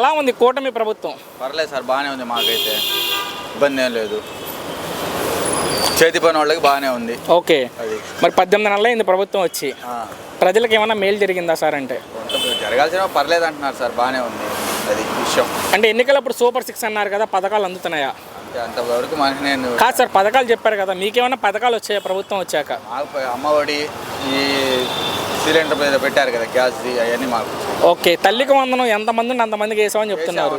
ఎలా ఉంది కూటమి ప్రభుత్వం? పర్లేదు సార్ బాగానే ఉంది మాకైతే. ఇబ్బంది ఏం లేదు. చేతి పని వాళ్ళకి బాగానే ఉంది. ఓకే. అది. మరి పద్దెనిమిది నెలలు అయింది ప్రభుత్వం వచ్చి. ఆ, ప్రజలకు ఏమైనా మేలు జరిగిందా సార్ అంటే? కొంత జరగాల్సిన పర్లేదు అంటున్నారు సార్ బాగానే ఉంది. అది విషయం. అంటే ఎన్నికలప్పుడు సూపర్ సిక్స్ అన్నారు కదా పథకాలు అందుతున్నాయా? అంతే అంతవరకు మనకి నేను కాదు సార్ పథకాలు చెప్పారు కదా మీకేమైనా పథకాలు వచ్చాయా ప్రభుత్వం వచ్చాక? మాకు అమ్మఒడి ఈ సిలిండర్ మీద పెట్టారు కదా గ్యాస్ అవన్నీ మాకు. ఓకే తల్లికి వందనం ఎంతమంది అంతమందికి వేసామని చెప్తున్నారు.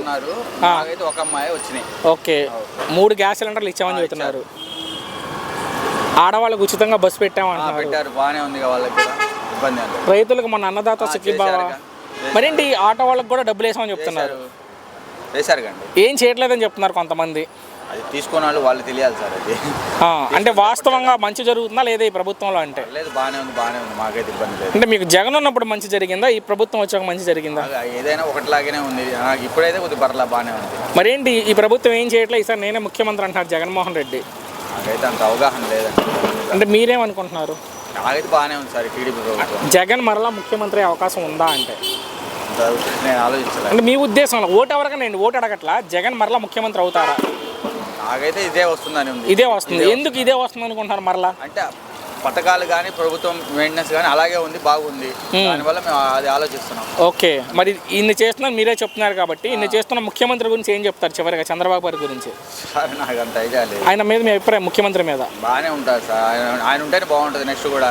ఒక అమ్మాయి వచ్చినాయి. ఓకే మూడు గ్యాస్ సిలిండర్లు ఇచ్చామని చెప్తున్నారు. ఆడవాళ్ళకు ఉచితంగా బస్సు ఆ, పెట్టామంటున్నారు పెట్టారు బాగానే ఉంది వాళ్ళకి రైతులకు మన అన్నదాత సుఖీబావ చేశారుగా. మరేంటి ఆటో వాళ్ళకి కూడా డబ్బులు వేసామని చెప్తున్నారు. వేశారు కండి ఏం చేయట్లేదని చెప్తున్నారు కొంతమంది. అది తీసుకున్న వాళ్ళు వాళ్ళు తెలియాలి సార్ అది. ఆ, అంటే వాస్తవంగా మంచి జరుగుతుందా లేదా ఈ ప్రభుత్వంలో అంటే? లేదు బాగానే ఉంది బాగానే ఉంది. మాకైతే ఇబ్బంది లేదు. అంటే మీకు జగన్ ఉన్నప్పుడు మంచి జరిగిందా? ఈ ప్రభుత్వం వచ్చాక మంచి జరిగిందా? బాగా ఏదైనా ఒకటిలాగానే ఉంది. నాకు ఇప్పుడైతే కొద్దిగా పర్లా బాగానే ఉంది. మరేంటి? ఈ ప్రభుత్వం ఏం చేయట్లేదు ఈసారి నేనే ముఖ్యమంత్రి అంటున్నారు జగన్మోహన్ రెడ్డి. నాకైతే అంత అవగాహన లేదండి. అంటే మీరేమనుకుంటున్నారు? నాకైతే బాగానే ఉంది సార్ టీడీపీ ప్రభుత్వం. జగన్ మరలా ముఖ్యమంత్రి అయ్యే అవకాశం ఉందా అంటే? నేను ఆలోచించలేదు అంటే మీ ఉద్దేశంలో ఓటు ఎవరికైనా నేను ఓటు అడగట్లా? జగన్ మరలా ముఖ్యమంత్రి అవుతారా? నాకైతే ఇదే వస్తుందని ఉంది. ఇదే వస్తుంది. ఎందుకు ఇదే వస్తుంది అనుకుంటున్నారు మరలా? అంటే పథకాలు కానీ ప్రభుత్వం మెయింటెనెన్స్ కానీ అలాగే ఉంది బాగుంది. దానివల్ల మేము అది ఆలోచిస్తున్నాం. ఓకే. మరి ఇన్ని చేస్తున్నారు మీరే చెప్తున్నారు కాబట్టి ఇన్ని చేస్తున్న ముఖ్యమంత్రి గురించి ఏం చెప్తారు చివరిగా చంద్రబాబు గారి గురించి? సార్ నాకు అంత ఐడియా లేదు. ఆయన మీద మీ అభిప్రాయం ముఖ్యమంత్రి మీద? బాగానే ఉంటుంది సార్. ఆయన ఆయన ఉంటేనే బాగుంటుంది నెక్స్ట్ కూడా.